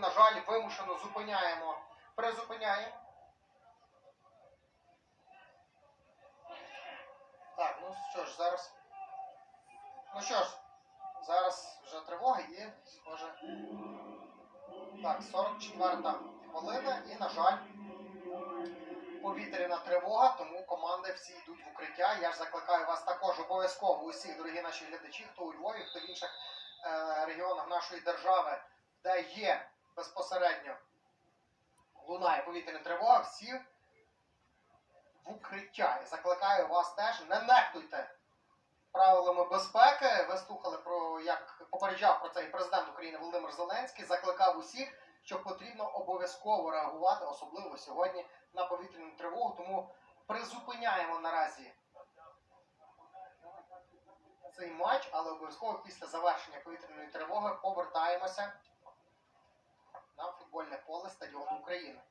на жаль, вимушено зупиняємо. Призупиняємо. Так, ну що ж, зараз. Ну що ж, зараз вже тривога є, схоже. Так, 44 хвилина і, на жаль, повітряна тривога, тому команди всі йдуть в укриття. Я ж закликаю вас також обов'язково усіх, дорогі наші глядачі, хто у Львові, хто в інших е, регіонах нашої держави, де є безпосередньо лунає повітряна тривога, всі в укриття. І закликаю вас теж, не нехтуйте правилами безпеки. Ви слухали про як попереджав про це і президент України Володимир Зеленський, закликав усіх, що потрібно обов'язково реагувати, особливо сьогодні, на повітряну тривогу. Тому призупиняємо наразі цей матч, але обов'язково після завершення повітряної тривоги повертаємося на